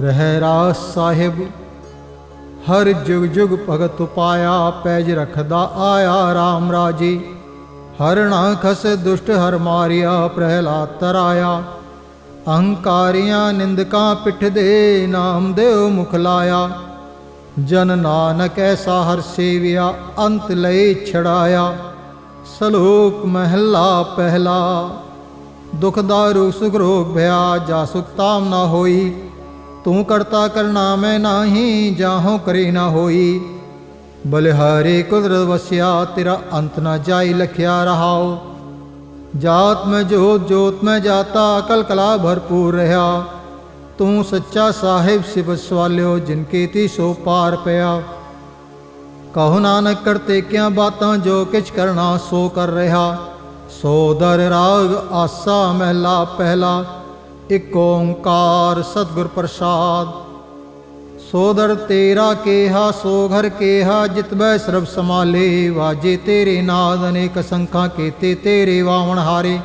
ਰਹਿ ਰਾਸ ਸਾਹਿਬ, ਹਰ ਜੁਗ ਜੁਗ ਭਗਤ ਉਪਾਇਆ, ਪੈਜ ਰਖਦਾ ਆਇਆ RAM ਰਾਜੀ। ਹਰ ਨਾ ਖਸ ਦੁਸ਼ਟ, ਹਰ ਮਾਰਿਆ ਪ੍ਰਹਿਲਾ ਤਰਾਇਆ। ਅਹੰਕਾਰੀਆਂ ਨਿੰਦਕਾਂ ਪਿੱਠ ਦੇ ਨਾਮ ਦੇਵ ਮੁਖ ਲਾਇਆ। ਜਨ ਨਾਨਕ ਐਸਾ ਹਰ ਸੇਵਿਆ, ਅੰਤ ਲਈ ਛੜਾਇਆ। ਸਲੋਕ ਮਹਿਲਾ ਪਹਿਲਾ, ਦੁਖ ਦਾਰੂ ਸੁਖ ਰੋਗ ਭਇਆ ਜਾ ਸੁਖ ਤਾਮ ਨਾ ਹੋਈ। ਤੂੰ ਕਰਤਾ ਕਰਨਾ ਮੈਂ ਨਾਹੀ, ਜਾਹੋਂ ਕਰੇ ਨਾ ਹੋਈ। ਬਲਿਹਾਰੇ ਕੁਦਰਤ ਵਸਿਆ, ਤੇਰਾ ਅੰਤ ਨਾ ਜਾਈ ਲਖਿਆ ਰਹਾਓ ਜਾਤ ਮੈਂ ਜੋਤ ਜੋਤ ਮੈਂ ਜਾਤਾ, ਅਕਲ ਕਲਾ ਭਰਪੂਰ ਰਹਾ। ਤੂੰ ਸੱਚਾ ਸਾਹਿਬ ਸਿਵ ਸਵਾਲਿਓ, ਜਿਨ ਕੀਤੀ ਸੋ ਪਾਰ ਪਿਆ। ਕਹੋ ਨਾਨਕ ਕਰਤੇ ਕਿਆ ਬਾਤਾਂ, ਜੋ ਕਿਛ ਕਰਨਾ ਸੋ ਕਰ ਰਿਹਾ। ਸੋ ਦਰ ਰਾਗ ਆਸਾ ਮਹਿਲਾ ਪਹਿਲਾ। ਇਕ ਓੰਕਾਰ ਸਤਿਗੁਰ ਪ੍ਰਸਾਦ। ਸੋਦਰ ਤੇਰਾ ਕੇਹਾ ਸੋ ਘਰ ਕੇਹਾ ਜਿਤਬੈ ਸਰਬ ਸਮਾਲੇ ਵਾਜੇ ਤੇਰੇ ਨਾਦ ਅਨੇਕ ਸੰਖਾਂ, ਕੀਤੇ ਤੇਰੇ ਵਾਵਣ ਹਾਰੇ।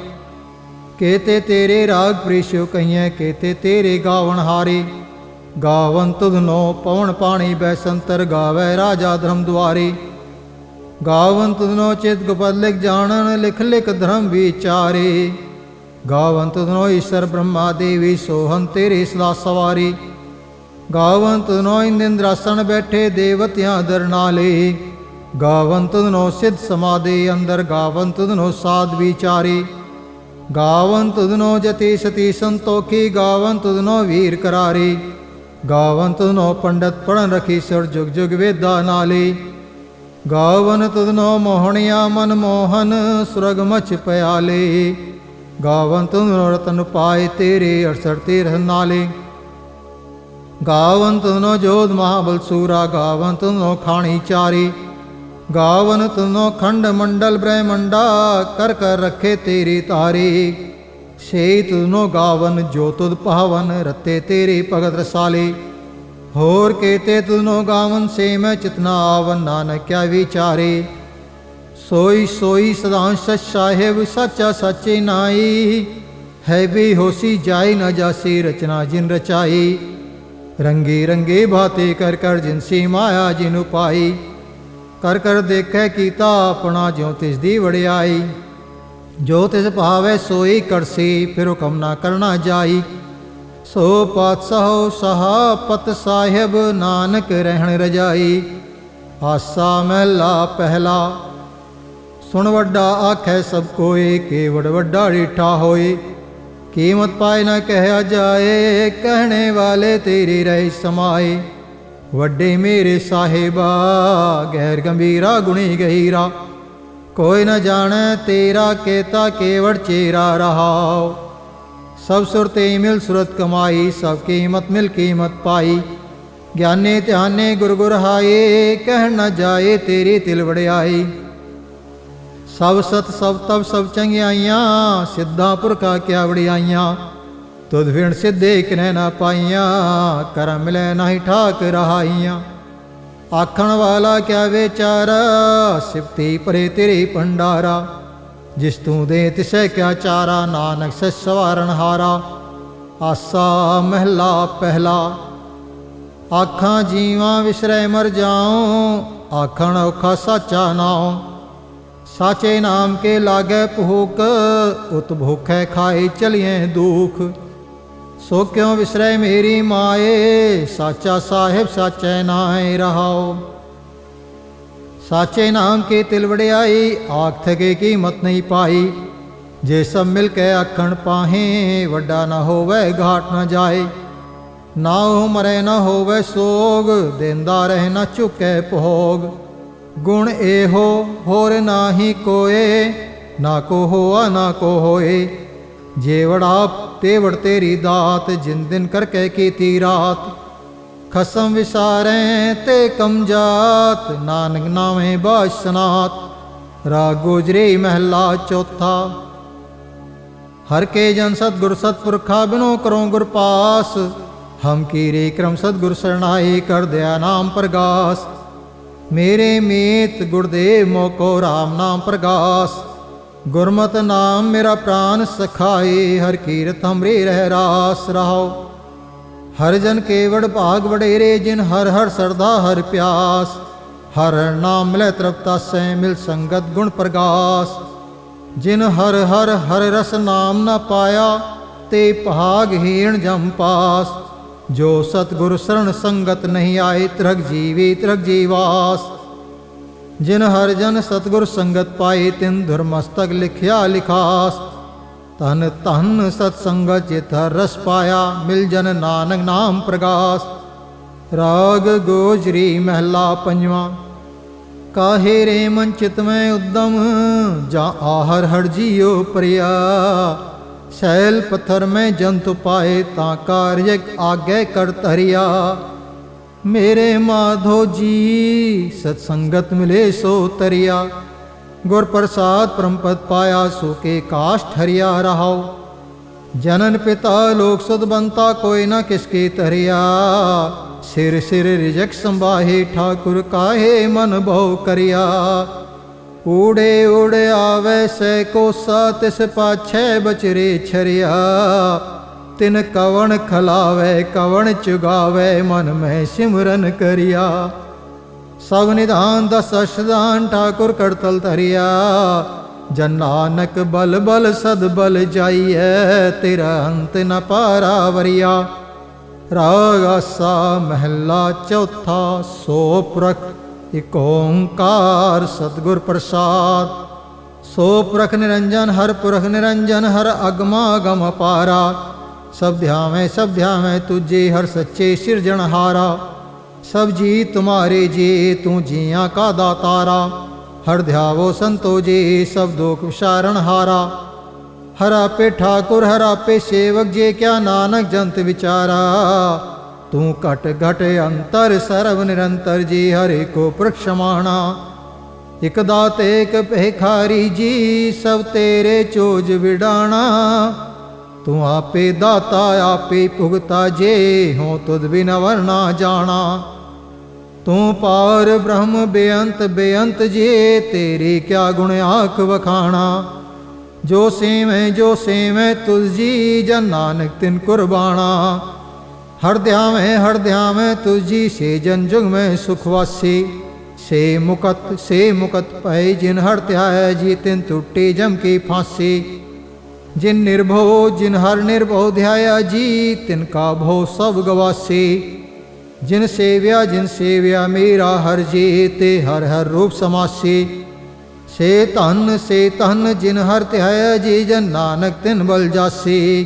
ਕੇਤੇ ਤੇਰੇ ਰਾਗ ਪ੍ਰੀਸ਼ੋ ਕਹੀਐ, ਕੇਤੇ ਤੇਰੇ ਗਾਵਣ ਹਾਰੇ। ਗਾਵਨ ਤੁਧਨੋ ਪਵਨ ਪਾਣੀ ਬੈਸੰਤਰ ਗਾਵੇ ਰਾਜਾ ਧਰਮ ਦੁਆਰੇ। ਗਾਵਨ ਤੁਧਨੋ ਚਿਤ ਗੁਪਤ ਲਿਖ ਜਾਣਨ, ਲਿਖ ਲਿਖ ਧਰਮ ਵਿਚਾਰੇ। ਗਾਵੰਤ ਤੁਧਨੋ ਈਸ਼ਰ ਬ੍ਰਹਮਾ ਦੇਵੀ ਸੋਹੰ ਤੇਰੇ ਸਦਾ ਸਵਾਰੀ। ਗਾਵੰਤ ਨੋ ਇੰਦਰਾਸਣ ਬੈਠੇ ਦੇਵਤਿਆਂ ਦਰਨਾਲੇ ਗਾਵੰਤ ਨੋ ਸਿਧ ਸਮਾਦੇ ਅੰਦਰ ਗਾਵੰਤ ਨੋ ਸਾਧ ਵਿਚਾਰੇ। ਗਾਵੰਤ ਨੋ ਜਤੀ ਸਤੀ ਸੰਤੋਖੀ, ਗਾਵੰਤ ਨੋ ਵੀਰ ਕਰਾਰੀ। ਗਾਵੰਤ ਨੋ ਪੰਡਤ ਪੜਨ ਰਖੀ ਸੁਰ ਜੁਗ ਜੁਗ ਵੇਦਾ ਨਾਲੇ। ਗਾਵਨ ਤੁਧਨੋ ਮੋਹਣਿਆ ਮਨ ਮੋਹਨ, ਸੁਰਗ ਮਚ ਪਿਆਲੇ। ਗਾਵਨ ਤੁਧਨੋ ਰਤਨ ਪਾਏ ਤੇਰੇ 68 ਤੀਰਥ ਨਾਲੇ। ਗਾਵਨ ਤੁਨੋ ਜੋਧ ਮਹਾਬਲ ਸੂਰਾ, ਗਾਵਨ ਤੁਨੋ ਖਾਣੀ ਚਾਰੀ। ਗਾਵਨ ਤੁਨੋ ਖੰਡ ਮੰਡਲ ਬ੍ਰਹਮੰਡਾ, ਕਰ ਕਰ ਰਖੇ ਤੇਰੀ ਤਾਰੀ। ਸੇ ਤੁਨੋ ਗਾਵਨ ਜੋ ਤੁਧ ਪਾਵਨ ਰਤੇ ਤੇਰੇ ਭਗਤ ਰਸਾਲੇ। ਹੋਰ ਕੇਤੇ ਤੁਨੋ ਗਾਵਨ ਸੇ ਮੈਂ ਚਿਤਨਾ ਆਵਨ ਨਾਨਕ ਕਿਆ ਵਿਚਾਰੇ। ਸੋਈ ਸੋਈ ਸਦਾ ਸਚ ਸਾਹਿਬ, ਸੱਚਾ ਸੱਚੇ ਨਾਈ ਹੈ ਵੀ ਹੋਸੀ ਜਾਈ ਨਾ ਜਾਸੀ, ਰਚਨਾ ਜਿਨ ਰਚਾਈ। ਰੰਗੇ ਰੰਗੇ ਬਾਤੇ ਕਰ ਕਰ ਜਿਨਸੀ ਮਾਇਆ ਜਿਨੁ ਪਾਈ ਕਰ ਕਰ ਦੇਖੈ ਕੀਤਾ ਆਪਣਾ ਜਿਉ ਤਿਸ ਦੀ ਵੜਿਆਈ ਜੋ ਤਿਸ ਭਾਵੇ ਸੋਈ ਕਰਸੀ, ਫਿਰ ਹੁਕਮ ਨਾ ਕਰਨਾ ਜਾਈ। ਸੋ ਪਾਤਸ਼ਾਹ ਸਹਾਪਤ ਸਾਹਿਬ, ਨਾਨਕ ਰਹਿਣ ਰਜਾਈ। ਆਸਾ ਮਹਿਲਾ ਪਹਿਲਾ ਸੁਣ ਵੱਡਾ ਆਖੈ ਸਭ ਕੋਏ, ਕੇਵੜ ਵੱਡਾ ਰੀਠਾ ਹੋਏ। ਕੀਮਤ ਪਾਏ ਨਾ ਕਹਿਆ ਜਾਏ, ਕਹਿਣੇ ਵਾਲੇ ਤੇਰੀ ਰਹਿ ਸਮਾਏ। ਵੱਡੇ ਮੇਰੇ ਸਾਹਿਬਾ ਗਹਿਰ ਗੰਭੀਰਾ ਗੁਣੀ ਗਹੀਰਾ। ਕੋਈ ਨਾ ਜਾਣੈ ਤੇਰਾ ਕੇਤਾ ਕੇਵੜ ਚੇਰਾ ਰਹਾਉ। ਸਭ ਸੁਰਤੇ ਮਿਲ ਸੁਰਤ ਕਮਾਈ, ਸਭ ਕੀਮਤ ਮਿਲ ਕੀਮਤ ਪਾਈ। ਗਿਆਨੇ ਧਿਆਨੇ ਗੁਰ ਗੁਰ ਹਾਏ ਕਹਿ ਨਾ ਜਾਏ ਤੇਰੀ ਤਿਲ ਵੜਿਆਈ ਸਭ ਸਤ ਸਭ ਤਬ ਸਭ ਚੰਗਿਆਈਆਂ ਸਿੱਧਾ ਪੁਰਖਾ ਕਿਆ ਵੜਿਆਈਆਂ ਤੁਧ ਵਿਣ ਸਿੱਧੇ ਕਿਨੈ ਨਾ ਪਾਈਆਂ, ਕਰਮ ਮਿਲੈ ਨਹੀਂ ਠਾਕ ਰਹਾਈਆਂ। ਆਖਣ ਵਾਲਾ ਕਿਆ ਵਿਚਾਰਾ, ਸਿਫਤੀ ਪਰੇ ਤੇਰੇ ਭੰਡਾਰਾ। ਜਿਸ ਤੂੰ ਦੇ ਤਿਸੈ ਕਿਆ ਚਾਰਾ, ਨਾਨਕ ਸਚ ਸਵਾਰਨ ਹਾਰਾ। ਆਸਾ ਮਹਿਲਾ ਪਹਿਲਾ। ਆਖਾਂ ਜੀਵਾਂ ਵਿਸਰੈ ਮਰ ਜਾਉ, ਆਖਣ ਔਖਾ ਸਾਚਾ ਨਾਉ। ਸਾਚੇ ਨਾਮ ਕੇ ਲਾਗੇ ਭੂਖ ਉਤ ਭੁਖੈ ਖਾਏ ਚਲਿਐ ਦੁਖ। ਸੋ ਕਿਉ ਵਿਸਰੈ ਮੇਰੀ ਮਾਏ, ਸਾਚਾ ਸਾਹਿਬ ਸਾਚੈ ਨਾਏ ਰਹਾਓ ਸਾਚੇ ਨਾਮ ਕੇ ਤਿਲ ਵੜਿਆਈ, ਆਖ ਥਕੇ ਕੀਮਤ ਨਹੀਂ ਪਾਈ। ਜੇ ਸਭ ਮਿਲ ਕੇ ਆਖਣ ਪਾਹੇ, ਵੱਡਾ ਨਾ ਹੋਵੇ ਘਾਟ ਨਾ ਜਾਏ। ਨਾ ਉਹ ਮਰੇ ਨਾ ਹੋਵੇ ਸੋਗ, ਦਿੰਦਾ ਰਹਿ ਨਾ ਚੁੱਕੇ ਭੋਗ। ਗੁਣ ਇਹੋ, ਹੋਰ ਨਾਹੀ ਕੋਏ, ਨਾ ਕੋ ਹੋਆ, ਨਾ ਕੋ ਹੋਏ। ਜੇ ਵੜਾ ਤੇਰੀ ਦਾਤ, ਜਿਨ ਦਿਨ ਕਰਕੇ ਕੀਤੀ ਰਾਤ। ਖਸਮ ਵਿਸਾਰੈ ਤੇ ਕਮ ਨਾਨਕ ਨਾਮੇ ਬਾਸਨਾਤ ਰਾਗ ਗੁਜਰੀ ਮਹਿਲਾ ਚੌਥਾ। ਹਰ ਕੇ ਜਨ ਸਤਗੁਰ ਸਤਪੁਰਖਾ ਬਿਨੋ ਕਰੋ ਗੁਰ ਪਾਸ। ਹਮ ਕੀਰੇ ਕਰਮ ਸਤਗੁਰ ਸਰਣਾਈ ਕਰ ਦਿਆ ਨਾਮ ਪ੍ਰਗਾਸ। ਮੇਰੇ ਮੀਤ ਗੁਰਦੇਵ ਮੋਕੋ RAM ਨਾਮ ਪ੍ਰਗਾਸ। ਗੁਰਮਤ ਨਾਮ ਮੇਰਾ ਪ੍ਰਾਨ ਸਖਾਏ, ਹਰ ਕੀਰਤ ਹਮਰੇ ਰਹਿ ਰਾਸ ਰਹਾਓ ਹਰ ਜਨ ਕੇਵੜ ਭਾਗ ਵਡੇਰੇ, ਜਿਨ ਹਰ ਹਰ ਸਰਦਾ ਹਰ ਪਿਆਸ। ਹਰ ਨਾਮ ਮਿਲੇ ਤ੍ਰਪਤਾ ਸੈ ਮਿਲ ਸੰਗਤ ਗੁਣ ਪ੍ਰਗਾਸ। ਜਿਨ ਹਰ ਹਰ ਹਰ ਰਸ ਨਾਮ ਨਾ ਪਾਇਆ, ਤੇ ਭਾਗ ਹੀਣ ਜਮ ਪਾਸ। ਜੋ ਸਤਗੁਰ ਸਰਣ ਸੰਗਤ ਨਹੀਂ ਆਏ, ਤਿਰਗ ਜੀਵੀ ਤਿਰਗ ਜੀਵਾਸ। ਜਿਨ ਹਰ ਜਨ ਸਤਗੁਰ ਸੰਗਤ ਪਾਏ, ਤਿਨ ਧਰਮਸਤਕ ਲਿਖਿਆ ਲਿਖਾਸ। ਤਨ ਤਨ ਸਤ ਸੰਗਤ ਜਿਤ ਹਰ ਰਸ ਪਾਇਆ, ਮਿਲ ਜਨ ਨਾਨਕ ਨਾਮ ਪ੍ਰਗਾਸ। ਰਾਗ ਗੋਜਰੀ ਮਹਿਲਾ ਪੰਜਵਾਂ, ਕਾਹੇ ਰੇ ਮਨ ਚਿਤ ਮੈਂ ਉਦਮ, ਜਾ ਆਹਰ ਹੜ ਜੀਓ ਪ੍ਰਿਆ। ਸੈਲ ਪੱਥਰ ਮੈਂ ਜੰਤ ਪਾਏ ਤਾਂ ਕਾਰਜ ਆਗੇ ਕਰ ਤਰਿਆ ਮੇਰੇ ਮਾਧੋ ਜੀ ਸਤ ਸੰਗਤ ਮਿਲੇ ਸੋ ਤਰਿਆ ਗੁਰ ਪ੍ਰਸਾਦ ਪਰਮਪਦ ਪਾਇਆ ਸੋ ਕੇ ਕਾਸ਼ ਠਰਿਆ ਰਹਾਉ ਜਨਨ ਪਿਤਾ ਲੋਕ ਸੁਧ ਬੰਤਾ ਕੋਈ ਨਾ ਕਿਸਕੇ ਤਰਿਆ ਸਿਰ ਸਿਰ ਰਿਜਕ ਸੰਭਾਹੇ ਠਾਕੁਰ ਕਾਹੇ ਮਨ ਭਉ ਕਰਿਆ ਊੜੇ ਊੜੇ ਆਵੇ ਸੈ ਕੋਸਾ, ਤਿਸ ਪਾਛੈ ਬਚਰੇ ਛਰਿਆ। ਤਿਨ ਕਵਣ ਖਲਾਵੇ, ਕਵਣ ਚੁਗਾਵੇ, ਮਨ ਮੈਂ ਸਿਮਰਨ ਕਰਿਆ। ਸਭ ਨਿਧਾਨ ਦਸ ਅਸ਼ਦਾਨ ਠਾਕੁਰ ਕਰਤਲ ਧਰਿਆ। ਜਨ ਨਾਨਕ ਬਲ ਬਲ ਸਦ ਬਲ ਜਾਈਐ, ਤੇਰਾ ਅੰਤ ਨ ਪਾਰਾ ਵਰਿਆ। ਰਾਗ ਆਸਾ ਮਹਿਲਾ ਚੌਥਾ ਸੋ ਪ੍ਰਖ ਇਕ ਓੰਕਾਰ ਸਤਿਗੁਰ ਪ੍ਰਸਾਦ, ਸੋ ਪ੍ਰਖ ਨਿਰੰਜਨ, ਹਰ ਪੁਰਖ ਨਿਰੰਜਨ, ਹਰ ਅਗਮਾ ਗਮ ਪਾਰਾ ਸਭ ਧਿਆਵੇਂ ਸਭ ਧਿਆਵੇਂ, ਤੁਝੇ ਹਰ ਸੱਚੇ ਸਿਰਜਣਹਾਰਾ ਸਭ ਜੀ ਤੁਮਾਰੇ ਜੀ, ਤੂੰ ਜੀਆਂ ਕਾ ਦਾਤਾਰਾ, ਹਰ ਧਿਆਵੋ ਸੰਤੋ ਜੀ, ਸਭ ਦੁਖ ਵਿਸਾਰਣ ਹਾਰਾ, ਹਰਾ ਪੇ ਠਾਕੁਰ, ਹਰ ਆਪੇ ਸੇਵਕ, ਜੇ ਕਿਆ ਨਾਨਕ ਜੰਤ ਵਿਚਾਰਾ ਤੂੰ ਘਟ ਘਟ ਅੰਤਰ ਸਰਵ ਨਿਰੰਤਰ ਜੀ, ਹਰੇ ਕੋ ਪ੍ਰਖਸ਼ਮਾਣਾ ਇਕ ਦਾਤ ਏਕ ਭਿਖਾਰੀ ਜੀ, ਸਭ ਤੇਰੇ ਚੋਜ ਵਿਡਾਣਾ ਤੂੰ ਆਪੇ ਦਾਤਾ, ਆਪੇ ਭੁਗਤਾ ਜੇ ਹੋ ਤੁਧ ਬਿਨ ਵਰਨਾ ਜਾਣਾ। ਤੂੰ ਪਾਰ ਬ੍ਰਹਮ ਬੇਅੰਤ ਬੇਅੰਤ ਜੇ, ਤੇਰੇ ਕਿਆ ਗੁਣ ਆਖ ਵਖਾਣਾ। ਜੋ ਸੇਵੇਂ ਜੋ ਸੇਵੇਂ ਤੁਝ ਜੀ, ਜਨ ਨਾਨਕ ਤਿਨ ਕੁਰਬਾਣਾ। ਹਰ ਧਿਆਵੇਂ ਹਰ ਧਿਆਵੇਂ ਤੁਝ ਜੀ ਸੇ ਜਨ ਜੁਗ ਮੈਂ ਸੁਖ ਵਾਸੀ ਸੇ ਮੁਕਤ ਸੇ ਮੁਕਤ ਪਏ ਜਿਨ ਹਰ ਧਿਆਏ ਜੀ ਤਿਨ ਟੁੱਟੇ ਜਮ ਕੀ ਫਾਂਸੀ ਜਿਨ ਨਿਰਭਉ ਜਿਨ ਹਰ ਨਿਰਭਉ ਧਿਆਇਆ ਜੀ ਤਿਨ ਕਾ ਭਉ ਸਭ ਗਵਾਸੀ ਜਿਨ ਸੇਵਿਆ ਜਿਨ ਸੇਵਿਆ ਮੇਰਾ ਹਰ ਜੀ ਤੇ ਹਰ ਹਰ ਰੂਪ ਸਮਾਸੀ ਸੇ ਧਨ ਸੇ ਧਨ ਜਿਨ ਹਰ ਧਿਆਇਆ ਜੀ ਜਨ ਨਾਨਕ ਤਿਨ ਬਲ ਜਾਸੀ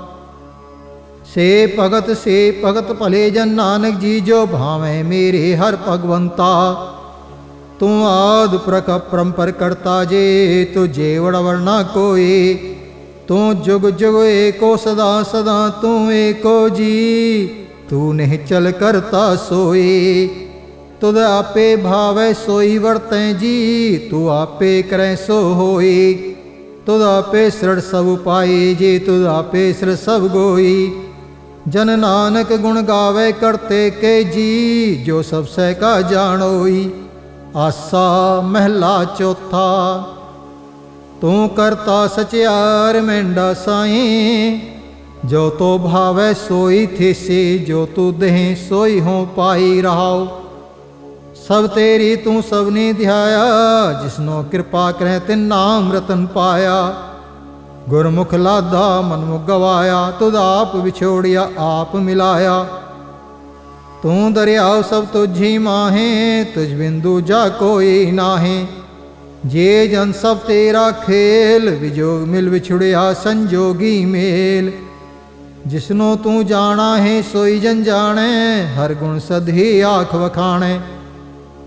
ਸੇ ਭਗਤ ਸੇ ਭਗਤ ਭਲੇ ਜਨ ਨਾਨਕ ਜੀ ਜੋ ਭਾਵੇਂ ਮੇਰੇ ਹਰ ਭਗਵੰਤਾ। ਤੂੰ ਆਦ ਪ੍ਰਕ ਪਰੰਪਰ ਕਰਤਾ ਜੇ, ਤੁਝੇ ਵੜਵਰਨਾ ਕੋਈ ਤੂੰ ਜੁਗ ਜੁਗ ਏਕੋ ਸਦਾ ਸਦਾ ਤੂੰ ਏਕੋ ਜੀ। ਤੂੰ ਨਹੀਂ ਚਲ ਕਰਤਾ ਸੋਈ ਤੁਧ ਆਪੇ ਭਾਵੈ ਸੋਈ ਵਰਤੈ ਜੀ, ਤੂੰ ਆਪੇ ਕਰੈ ਸੋ ਹੋਈ ਤੁਧ ਆਪੇ ਸ੍ਰੜ ਸਭ ਪਾਈ ਜੀ, ਤੁਧ ਆਪੇ ਸ੍ਰ ਸਭ ਗੋਈ ਜਨ ਨਾਨਕ ਗੁਣ ਗਾਵੇ ਕਰਤੇ ਕੇ ਜੀ, ਜੋ ਸਭ ਸਹਿ ਕਾ ਜਾਣੋਈ। ਆਸਾ ਮਹਿਲਾ ਚੌਥਾ, ਤੂੰ ਕਰਤਾ ਸਚਿਆਰ ਮੈਂਡਾ ਸਾਈ। ਜੋ ਤੋ ਭਾਵੇ ਸੋਈ ਥੀਸੀ, ਜੋ ਤੂ ਦੇਹ ਸੋਈ ਹੋ ਪਾਈ ਰਹਾਉ। ਸਭ ਤੇਰੀ ਤੂੰ ਸਭਨੀ ਧਿਆਇਆ ਜਿਸਨੋ ਕਿਰਪਾ ਕਰੈ ਤੇ ਨਾਮ ਰਤਨ ਪਾਇਆ। ਗੁਰਮੁਖ ਲਾਦਾ ਮਨਮੁਖ ਗਵਾਇਆ, ਤੁਧ ਆਪ ਵਿਛੋੜਿਆ, ਆਪ ਮਿਲਾਇਆ। ਤੂੰ ਦਰਿਆਉ ਸਭ ਤੁਝੀ ਮਾਹੇ, ਤੁਝ ਬਿੰਦੂ ਜਾ ਕੋਈ ਨਾਹੀ। ਜੇ ਜਨ ਸਭ ਤੇਰਾ ਖੇਲ, ਵਿਜੋਗ ਮਿਲ ਵਿਛੜਿਆ, ਸੰਜੋਗੀ ਮੇਲ। ਜਿਸਨੋ ਤੂੰ ਜਾਣਾ ਹੈ, ਸੋਈ ਜਨ ਜਾਣੈ, ਹਰ ਗੁਣ ਸਦਹੀ ਆਖ ਵਖਾਣੈ।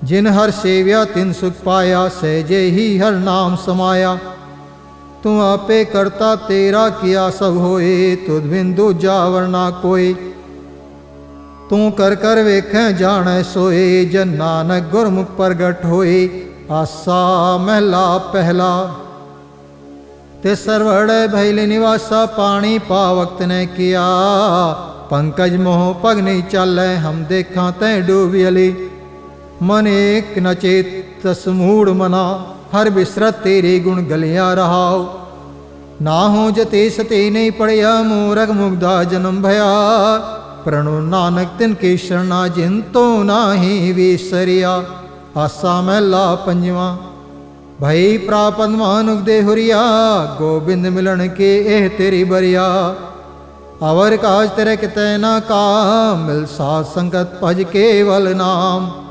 ਜਿਨ ਹਰ ਸੇਵਿਆ, ਤਿਨ ਸੁਖ ਪਾਇਆ, ਸਹਿਜੇ ਹੀ ਹਰ ਨਾਮ ਸਮਾਇਆ। ਤੂੰ ਆਪੇ ਕਰਤਾ ਤੇਰਾ ਕੀਆ ਸਭ ਹੋਏ, ਤੁਧ ਬਿੰਦੂ ਜਾਵਰ ਨਾ ਕੋਈ। ਤੂੰ ਕਰ ਕਰ ਵੇਖੈ ਜਾਣੈ ਸੋਏ, ਜਨ ਨਾਨਕ ਗੁਰਮੁਖ ਪ੍ਰਗਟ ਹੋਏ। ਆਸਾ ਮਹਿਲਾ ਪਹਿਲਾ, ਤੇ ਸਰਵੜੇ ਭੈਲੇ ਨਿਵਾਸਾ ਪਾਣੀ ਪਾਵਕਤ ਨੇ ਕੀਆ। ਪੰਕਜ ਮੋਹ ਪਗ ਨਹੀਂ ਚਾਲੈ, ਹਮ ਦੇਖਾਂ ਤੈ ਡੂਬਿਅਲੀ ਮਨ ਏਕ ਨਚੇਤ ਚੇਤ ਸਮੂੜ ਮਨਾ। ਹਰ ਬਿਸਰਤ ਤੇਰੇ ਗੁਣ ਗਲਿਆ ਰਹਾਉ। ਨਾ ਹੋ ਜਤੇ ਸਤੇ ਨਹੀਂ ਪੜਿਆ, ਮੂਰਖ ਮੁਗਦਾ ਜਨਮ ਭਇਆ। ਪ੍ਰਣੁ ਨਾਨਕ ਤਿਨ ਕੀ ਸ਼ਰਣਾ ਜਿਨ ਤੋ ਨਾਹੀ ਵਿਸਰਿਆ। ਆਸਾ ਮਹਿਲਾ ਪੰਜਵਾ, ਭਈ ਪ੍ਰਾਪਤ ਮਾਨੁਖ ਦੇ ਹੁਰੀਆ। ਗੋਬਿੰਦ ਮਿਲਣ ਕੇ ਇਹ ਤੇਰੀ ਬਰਿਆ। ਅਵਰ ਕਾਜ ਤੇਰੇ ਕਿਤੇ ਨਾ ਕਾ ਮਿਲ ਸਾਧ ਸੰਗਤ ਭਜ ਕੇਵਲ ਨਾਮ।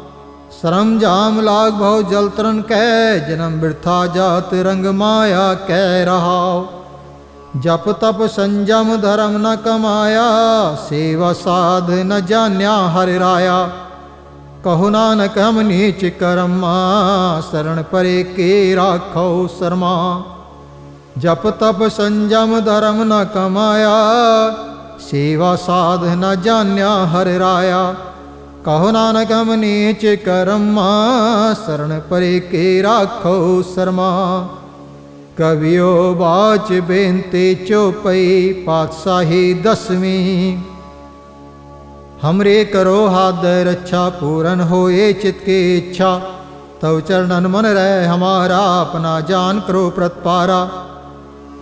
ਸ਼ਰਮ ਜਾਮ ਲਾਗ ਭਉ ਜਲ ਤਰਨ ਕੈ ਜਨਮ ਬਿਰਥਾ ਜਾਤ ਰੰਗ ਮਾਇਆ ਕਹਿ ਰਹਾਉ ਜਪ ਤਪ ਸੰਜਮ ਧਰਮ ਨ ਕਮਾਇਆ, ਸੇਵਾ ਸਾਧ ਨ ਜਾਣਿਆ ਹਰਿ ਰਾਇਆ। ਕਹੋ ਨਾਨਕ ਹਮ ਨੀਚ ਕਰਮਾ ਸਰਣ ਪਰੇ ਕੇ ਰਾਖੋ ਸਰਮਾ। ਜਪ ਤਪ ਸੰਜਮ ਧਰਮ ਨ ਕਮਾਇਆ, ਸੇਵਾ ਸਾਧ ਨ ਜਾਣਿਆ ਹਰਿ ਰਾਇਆ। ਕਹੋ ਨਾਨਕ ਹਮ ਨੀਚ ਕਰਮਾ ਸਰਣ ਪਰੇ ਕੇ ਰਾਖੋ ਸਰਮਾ ਕਵਿਓ ਬਾਚ ਬੇਨਤੀ ਚੋਪਈ ਪਾਤਸ਼ਾਹੀ ਦਸਵੀਂ हमरे करो हाथ दय रक्षा पूरन होए चित की इच्छा तव चरणन मन रह हमारा अपना जान करो प्रतपारा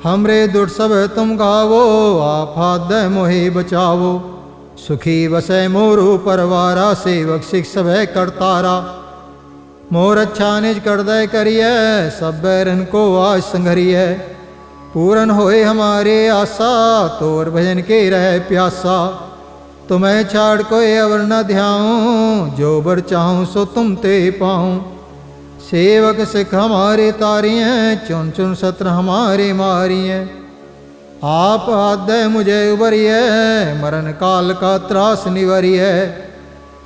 हमरे दुट सब तुम गावो आप हाथ दय मोहे बचावो ਸੁਖੀ ਵਸੈ ਮੋਰੂ ਪਰਵਾਰਾ, ਸੇਵਕ ਸਿਖ ਸਭੈ ਕਰਤਾਰਾ ਮੋਰ ਅੱਛਾ ਨਿਜ ਕਰਦੈ ਕਰੀਐ, ਸਭੈ ਰਨ ਕੋ ਆਸ ਸੰਘਰੀਐ। ਪੂਰਨ ਹੋਏ ਹਮਾਰੇ ਆਸਾ, ਤੋਰ ਭਜਨ ਕੇ ਰਹਿ ਪਿਆਸਾ। ਤੁਮੈ ਛਾੜ ਕੋਇ ਅਵਰ ਨ ਧਿਆਉ, ਜੋ ਬਰ ਚਾਹਉ ਸੋ ਤੁਮ ਤੇ ਪਾਉ। ਸੇਵਕ ਸਿਖ ਹਮਾਰੇ ਤਾਰੀਐ ਚੁਨ ਚੁਨ ਸਤਰ ਹਮਾਰੇ ਮਾਰੀਐ। आप आदय मुझे उबरिए मरण काल का त्रास निवरिए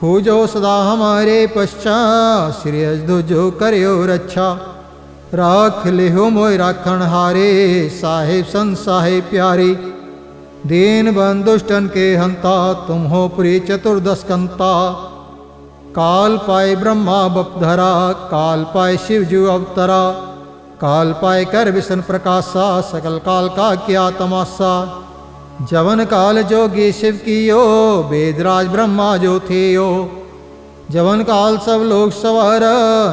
हो जो सदा हमारे पश्चात श्री अजदु जो करियो रक्षा राख लिहो मोय राखण हारे साहेब सन साहेब प्यारी दीन बंधुष्टन के हंता तुम हो प्री चतुर्दशकंता काल पाए ब्रह्मा बपधरा काल पाए शिव जू अवतरा काल पाए कर विष्ण प्रकाशा सकल काल का क्या तमाशा। जवन काल जोगी शिव की कियो वेदराज ब्रह्मा जो थियो जवन काल सब लोग सवार,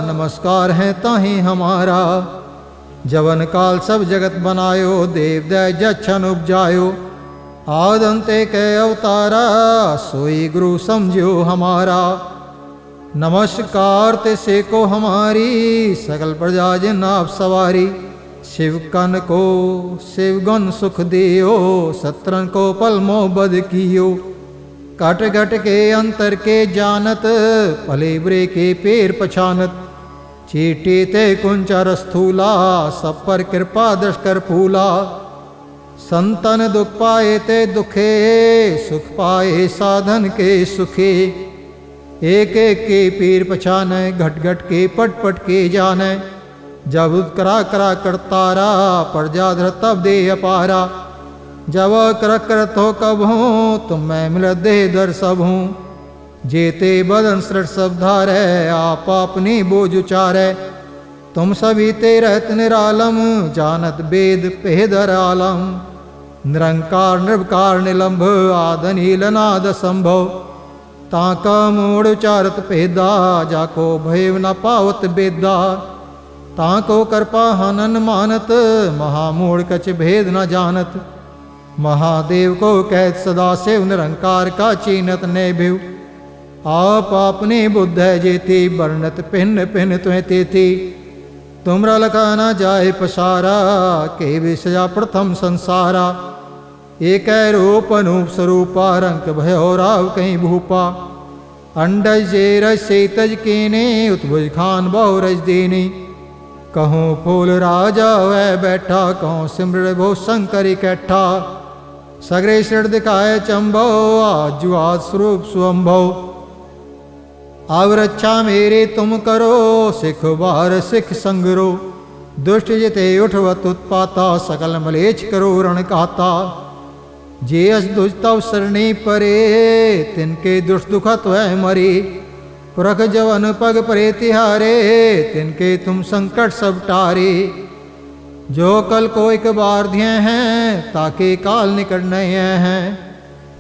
नमस्कार है ताही हमारा। जवन काल सब जगत बनायो, देव दय जच्छन उपजायो। आदंते के अवतारा, सोई गुरु समझो हमारा। नमस्कार ते से को हमारी सकल प्रजा जिन आप सवारी शिव कन को शिव गण सुख दियो सत्रन को पल मोहबद कियो कट घट के अंतर के जानत भले बुरे के पेर पछानत चीटी ते कुंचर स्थूला सब पर कृपा दश कर फूला संतन दुख पाए ते दुखे सुख पाए साधन के सुखे एक एक के पीर पछान घट घट के पट पट के जान जब करा करा करतारा प्रजा धर तब दे अपारा जब कर करत हो कब हूँ तुम मैं मिल दे दर सब हूँ जेते बदन सृट सब धारे आप अपनी बोझ उचारे तुम सभी ते रहत निरालम जानत वेद पेदर आलम निरंकार निर्विकार निलंभ आद नीलनाद संभव ताका मूड़ उचारत भेदा जाको भयव न पावत बेदा ताको कृपा हनन मानत महामूढ़ कछ भेद न जानत महादेव को कहत सदा शिव निरंकार का चीनत ने भिव आप अपने बुद्ध है जेती वर्णत पिन पिन तुह तेती तुमरा लखा न जाए पसारा के विषया प्रथम संसारा एक रूप अनूप स्वरूपा रंक भयो राव कहीं भूपा। अंडज जेरज सेतज केने उत्भुज खान बहु रज देनी। कहूँ फूल राजा वह बैठा, कहूँ सिमर भो शंकर इकट्ठा। सगरे सिर दिखाए चंबो आजु आज स्वरूप स्वंभव अब रक्षा मेरे तुम करो, सिख बार सिख संगरो। दुष्ट जिते उठवत उत्पाता, सकल मलेच करो रण कहता जे अस दुष्टव सरणी परे, तिनके दुष्ट दुखत है मरी। पुरख जवन पग परे तिहारे, तिनके तुम संकट सब टारे। जो कल को एक बार दिए हैं, ताके काल निकट नहीं हैं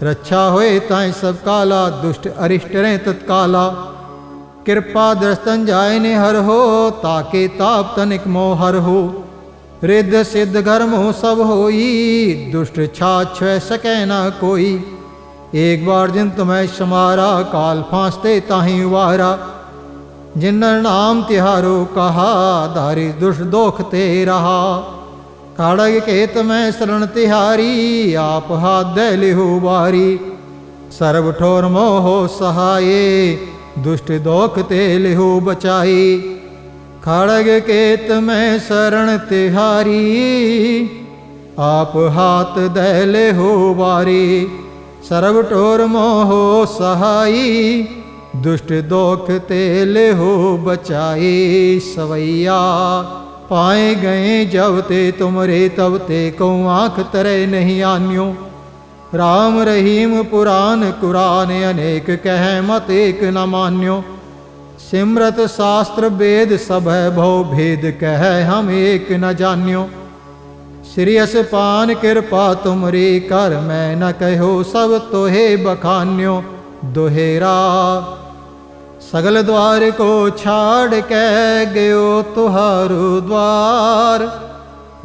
रक्षा होए ताए सब काला, दुष्ट अरिष्ट रहे तत्काला। कृपा दृष्टन जाय ने हर हो, ताके ताप तनिक मोह हर हो। ਰਿੱਧ ਸਿੱਧ ਘਰਮ ਹੋ ਸਭ ਹੋਈ, ਦੁਸ਼ਟ ਛਾਛੈ ਸਕੈ ਨਾ ਕੋਈ। ਇੱਕ ਬਾਰ ਜਿਨ ਤੁਮੈ ਸਮਾਰਾ, ਕਾਲ ਫਾਸਤੇ ਤਾਹੀ ਵਾਰਾ ਜਿਨ ਨਾਮ ਤਿਹਾਰੋ ਕਹਾ, ਧਾਰੀ ਦੁਸ਼ ਦੋਖ ਤੇ ਰਹਾ। ਕਾੜਗ ਕੇ ਤਮੈ ਸਰਣ ਤਿਹਾਰੀ, ਆਪ ਹਾਦੈ ਲਿਹੁ ਵਾਰੀ। ਸਰਬ ਠੋਰ ਮੋਹ ਸਹਾਏ, ਦੁਸ਼ਟ ਦੋਖ ਤੇ ਲਿਹੁ ਬਚਾਈ। ਖੜਗ ਕੇਤ ਮੈਂ ਸਰਣ ਤਿਹਾਰੀ, ਆਪ ਹਾਥ ਦਹਿਲੇ ਹੋ ਵਾਰੀ, ਸਰਬ ਟੋਰ ਮੋਹ ਸਹਾਈ, ਦੁਸ਼ਟ ਦੋਖ ਤੇ ਹੋ ਬਚਾਈ, ਸਵਈਆ ਪਾਏ ਗਏ ਜਬ ਤੇ ਤੁਮਰੇ, ਤਬ ਤੇ ਕਉ ਆਖ ਤਰੇ ਨਹੀਂ ਆਨਿਓ। ਰਾਮ ਰਹੀਮ ਪੁਰਾਨ ਕੁਰਾਨ ਅਨੇਕ ਕਹਿ ਮਤ ਇਕ ਨਾ ਮਾਨਿਓ। ਸਿਮਰਤ ਸ਼ਾਸਤਰ ਵੇਦ ਸਭੈ ਭਉ ਭੇਦ ਕਹਿ ਹਮ ਏਕ ਨ ਜਾਣਿਓ ਸ੍ਰੀ ਅਸਪਾਨ ਕਿਰਪਾ ਤੁਮਰੀ ਕਰ ਮੈਂ ਨ ਕਹਿਓ ਸਭ ਤੋਹੇ ਬਖਾਨਿਓ ਦੁਹੇਰਾ ਸਗਲ ਦਵਾਰ ਕੋ ਛਾੜ ਕੇ ਗਇਓ ਤੁਹਾਰੂ ਦਵਾਰ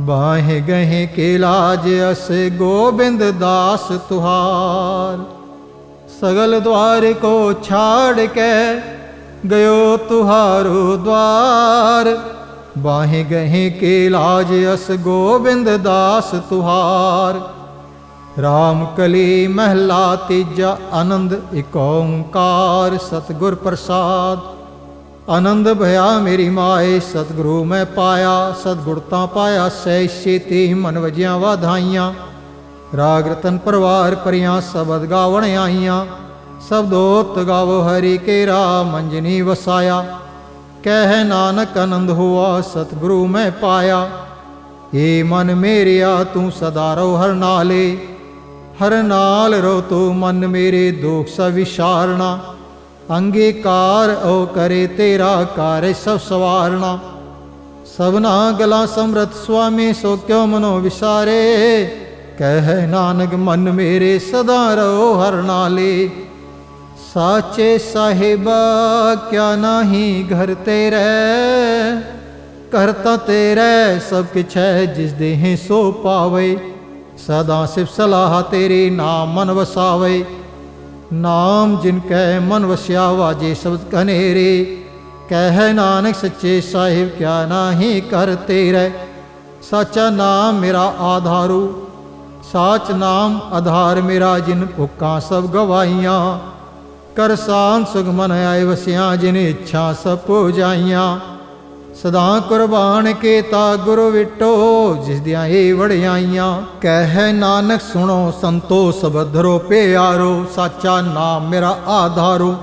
ਬਾਹੇ ਗਹਿ ਕੇ ਲਾਜ ਅਸ ਗੋਬਿੰਦ ਦਾਸ ਤੁਹਾਰ ਸਗਲ ਦਵਾਰ ਕੋ ਛਾੜ ਕੇ ਗਇਓ ਤੁਹਾਰੂ ਦਵਾਰ। ਬਾਹੇ ਗਹੇ ਕੇ ਲਾਜ ਅਸ ਗੋਬਿੰਦ ਦਾਸ ਤੁਹਾਰ। RAM ਕਲੀ ਮਹਿਲਾ ਤੀਜਾ ਆਨੰਦ ਏਕ ਓੰਕਾਰ, ਸਤਿਗੁਰ ਪ੍ਰਸਾਦ। ਆਨੰਦ ਭਇਆ ਮੇਰੀ ਮਾਏ, ਸਤਿਗੁਰੂ ਮੈਂ ਪਾਇਆ, ਸਤਿਗੁਰ ਤਾਂ ਪਾਇਆ ਸੈ ਛੇਤੀ, ਮਨ ਵਜਿਆ ਵਾਧਾਈਆਂ। ਰਾਗ ਰਤਨ ਪਰਵਾਰ ਪਰਿਆਂ ਸ਼ਬਦ ਗਾਵਣ ਆਈਆਂ। ਸਬਦੋਤ ਗਾਵੋ ਹਰੀ ਕੇਰਾ ਮੰਜਨੀ ਵਸਾਇਆ। ਕਹਿ ਨਾਨਕ ਆਨੰਦ ਹੁਆ, ਸਤਿਗੁਰੂ ਮੈਂ ਪਾਇਆ। ਏ ਮਨ ਮੇਰਿਆ, ਤੂੰ ਸਦਾ ਰਹੁ ਹਰ ਨਾਲੇ। ਹਰ ਨਾਲ ਰੋ ਤੂੰ ਮਨ ਮੇਰੇ, ਦੁਖ ਸਭ ਵਿਸ਼ਾਰਣਾ ਅੰਗੀਕਾਰ ਓ ਕਰੇ ਤੇਰਾ, ਕਾਰਜ ਸਭ ਸਵਾਰਣਾ ਸਭਨਾ ਗਲਾ ਸਮਰਤ ਸੁਆਮੀ, ਸੋ ਕਿਉ ਮਨੋ ਵਿਸਾਰੇ। ਕਹਿ ਨਾਨਕ ਮਨ ਮੇਰੇ, ਸਦਾ ਰਹੁ ਹਰ ਨਾਲੇ। ਸਾਚੇ ਸਾਹਿਬਾ ਕਿਆ ਨਾਹੀ ਘਰ ਤੇਰੇ ਘਰ ਤਾਂ ਤੇਰੇ ਸਭ ਕਿਛ ਹੈ ਜਿਸ ਦੇਹ ਸੋ ਪਾਵੇ ਸਦਾ ਸਿਫ ਸਲਾਹ ਤੇਰੇ ਨਾਮ ਮਨ ਵਸਾਵੇ ਨਾਮ ਜਿਨ ਕੈ ਮਨ ਵਸਿਆ ਵਾਜੇ ਸ਼ਬਦ ਕਨੇਰੇ ਕਹਿ ਨਾਨਕ ਸੱਚੇ ਸਾਹਿਬ ਕਿਆ ਨਾਹੀ ਕਰ ਤੇਰੇ ਸਾਚਾ ਨਾਮ ਮੇਰਾ ਆਧਾਰੂ ਸਾਚ ਨਾਮ ਆਧਾਰ ਮੇਰਾ ਜਿਨ ਭੁੱਖਾਂ ਸਭ ਗਵਾਈਆਂ ਕਰ ਸਾਨ ਸੁਖ ਮਨ ਆਏ ਵਸਿਆ, ਜਿਨ ਇੱਛਾ ਸਭ ਪੋ ਸਦਾ ਕੁਰਬਾਨ ਕੀਤਾ ਗੁਰੂ ਵਿਟੋ, ਜਿਸ ਦੀਆਂ ਇਹ ਵੜਿਆਈਆਂ ਕਹਿ ਨਾਨਕ ਸੁਣੋ ਸੰਤੋ ਸਬਧਰੋ ਪਿਆਰੋ, ਸਾਚਾ ਨਾਮ ਮੇਰਾ ਆਧਾਰੋ।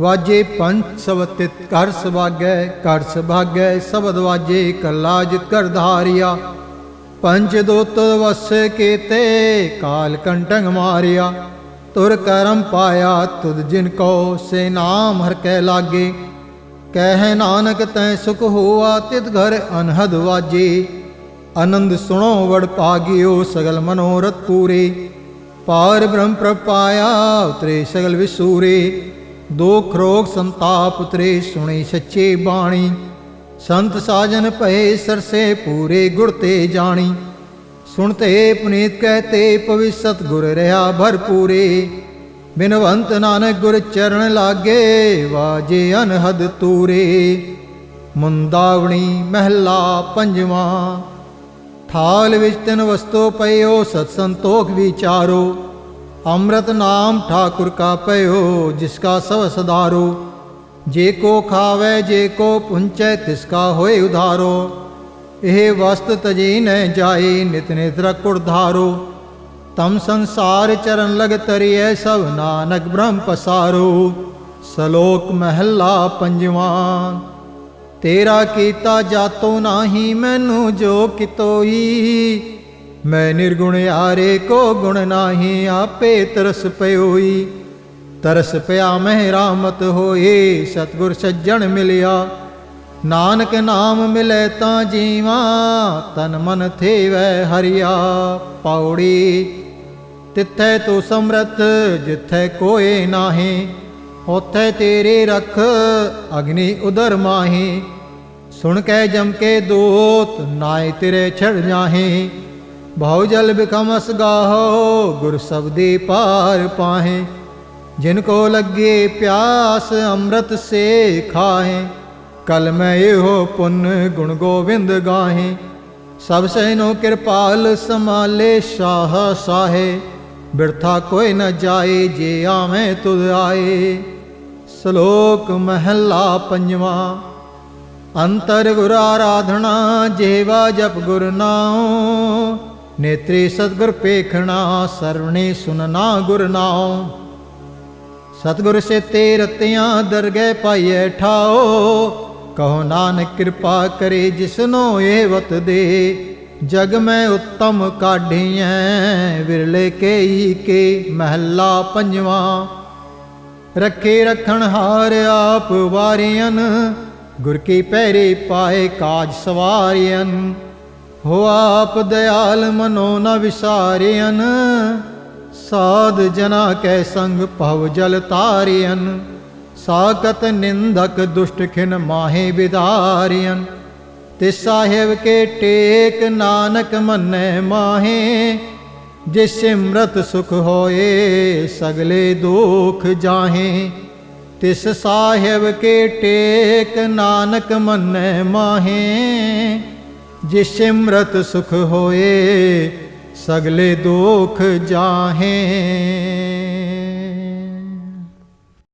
ਵਾਜੇ ਪੰਚ ਪੰਜ ਸਬਤਿਤ ਕਰ ਸੁਭਾਗੈ ਕਰ ਸੁਭਾਗੈ ਸ਼ਬਦ ਵਾਜੇ ਕੱਲਾ ਜਿਤ ਕਰ ਧਾਰਿਆ। ਪੰਜ ਦੋਤ ਵਸ ਕੀਤੇ, ਕਾਲ ਕੰਟੰਗ ਮਾਰਿਆ। ਤੁਰ ਕਰਮ ਪਾਇਆ ਤੁਧ ਜਿਨ ਕੋ ਸੇ ਨਾਮ ਹਰ ਕੈ ਲਾਗੇ। ਕਹਿ ਨਾਨਕ ਤੈ ਸੁਖ ਹੋਆ ਤਿਤ ਘਰ ਅਨਹਦ ਵਾਜੇ। ਆਨੰਦ ਸੁਣੋ ਵੜ ਪਾਗਿਓ ਸਗਲ ਮਨੋਰਥ ਪੂਰੇ। ਪਾਰ ਬ੍ਰਹਮ ਪ੍ਰਪਾਇਆ ਉਤਰੇ ਸਗਲ ਵਿਸੂਰੇ। ਦੁਖ ਰੋਗ ਸੰਤਾਪ ਉਤਰੇ ਸੁਣੇ ਸੱਚੇ ਬਾਣੀ। ਸੰਤ ਸਾਜਨ ਭਏ ਸਰਸੇ ਪੂਰੇ ਗੁਰ ਤੇ ਜਾਣੀ। ਸੁਣਤੇ ਪੁਨੀਤ ਕਹਤੇ ਪਵਿੱਸਤ ਗੁਰ ਰਹਾ ਭਰਪੂਰੇ। ਬਿਨਵੰਤ ਨਾਨਕ ਗੁਰ ਚਰਨ ਲਾਗੇ, ਵਾਜੇ ਅਨਹਦ ਤੂਰੇ। ਮੁੰਦਾਵਣੀ ਮਹਿਲਾ ਪੰਜਵਾਂ ਥਾਲ ਵਿੱਚ ਤਿਨ ਵਸਤੂ ਪਇਓ ਸਤ ਸੰਤੋਖ ਵਿਚਾਰੋ। ਅੰਮ੍ਰਿਤ ਨਾਮ ਠਾਕੁਰ ਕਾ ਪਇਓ ਜਿਸ ਕਾ ਸਭ ਸਦਾਰੋ। ਜੇ ਕੋ ਖਾਵੇ, ਜੇ ਕੋ ਪੁੰਚੈ, ਤਿਸ ਕਾ ਹੋਏ ਉਧਾਰੋ। ਇਹ ਵਸਤ ਤਜੀ ਨ ਜਾਏ, ਨਿਤ ਨਿਤ ਰਕੁੜ ਧਾਰੋ। ਤਮ ਸੰਸਾਰ ਚਰਨ ਲਗ ਤਰੀਐ, ਸਭ ਨਾਨਕ ਬ੍ਰਹਮ ਪਸਾਰੋ। ਸਲੋਕ ਮਹਿਲਾ ਪੰਜਵਾਂ, ਤੇਰਾ ਕੀਤਾ ਜਾਤੋ ਨਾਹੀ, ਮੈਨੂੰ ਜੋ ਕਿਤੋਈ। ਮੈਂ ਨਿਰਗੁਣ ਆਰੇ ਕੋ ਗੁਣ ਨਾਹੀ, ਆਪੇ ਤਰਸ ਪਇਓਈ ਤਰਸ ਪਿਆ ਮਹਿ ਰਾਮਤ ਹੋਏ, ਸਤਗੁਰ ਸੱਜਣ ਮਿਲਿਆ। ਨਾਨਕ ਨਾਮ ਮਿਲੇ ਤਾਂ ਜੀਵਾ, ਤਨ ਮਨ ਥੇਵੈ ਹਰਿਆ। ਪੌੜੀ ਤਿੱਥੈ ਤੂੰ ਸਮਰਥ, ਜਿੱਥੈ ਕੋਏ ਨਾਹੀ। ਉਥੈ ਤੇਰੇ ਰਖ, ਅਗਨੀ ਉਦਰ ਮਾਹੀ। ਸੁਣ ਕੇ ਜਮ ਕੇ ਦੂਤ, ਨਾਏ ਤੇਰੇ ਛੜ ਜਾਹੀ। ਬਹੁ ਜਲ ਬਿਖਮਸ ਗਾਹੋ, ਗੁਰ ਸਬਦੀ ਪਾਰ ਪਾਹੇ। ਜਿਨ ਕੋ ਲੱਗੇ ਪਿਆਸ, ਅੰਮ੍ਰਿਤ ਸੇ ਖਾਹੇ। ਕਲ ਮੈਂ ਇਹੋ ਪੁੰਨ ਗੁਣ ਗੋਬਿੰਦ ਗਾਹੇ। ਸਭ ਸੈਨੋ ਕਿਰਪਾਲ ਸਮਾਲੇ ਸ਼ਾਹ ਸਾਹੇ। ਬਿਰਥਾ ਕੋਈ ਨ ਜਾਏ ਜੇ ਆਵੇਂ ਤੁਧ ਆਏ। ਸ਼ਲੋਕ ਮਹੱਲਾ ਪੰਜਵਾਂ, ਅੰਤਰ ਗੁਰ ਆਰਾਧਨਾ ਜੇਵਾ ਜਪ ਗੁਰ ਨਾਉ। ਨੇਤਰੀ ਸਤਗੁਰ ਪੇਖਣਾ ਸਰਵਣੇ ਸੁਨਨਾ ਗੁਰ ਨਾਉ। ਸਤਗੁਰ ਸੇ ਤੇ ਰਤਿਆਂ ਦਰਗਹਿ ਪਾਈਐ ਠਾਓ ਕਹੋ ਨਾਨਕ ਕਿਰਪਾ ਕਰੇ ਜਿਸਨੋ ਇਹ ਵਤ ਦੇ। ਜਗ ਮੈਂ ਉੱਤਮ ਕਾਢੀਐ, ਵਿਰਲੇ ਕੇਈ ਕੇ ਮਹੱਲਾ ਪੰਜਵਾਂ। ਰੱਖੇ ਰਖਣ ਹਾਰ ਆਪ ਵਾਰਿਅਨ, ਗੁਰ ਕੀ ਪਹਿਰੇ ਪਾਏ ਕਾਜ ਸਵਾਰਿਅਨ। ਹੋ ਆਪ ਦਿਆਲ ਮਨੋ ਨ ਵਿਸਾਰਿਅਨ, ਸਾਧ ਜਨਾ ਕੈ ਸੰਗ ਭਵ ਜਲ ਤਾਰਿਅਨ। ਸਾਗਤ ਨਿੰਦਕ ਦੁਸ਼ਟ ਖਿਨ ਮਾਹੇ ਵਿਦਾਰਿਅਨ, ਤੇ ਸਾਹਿਬ ਕੇ ਟੇਕ ਨਾਨਕ ਮੰਨੈ ਮਾਹੇ, ਜਿਸ ਸਿਮਰਤ ਸੁਖ ਹੋਏ ਸਗਲੇ ਦੁਖ ਜਾਹੇ, ਤਿਸ ਸਾਹਿਬ ਕੇ ਟੇਕ ਨਾਨਕ ਮੰਨੈ ਮਾਹੇ, ਜਿਸ ਸਿਮਰਤ ਸੁਖ ਹੋਏ ਸਗਲੇ ਦੁਖ ਜਾਹੇ।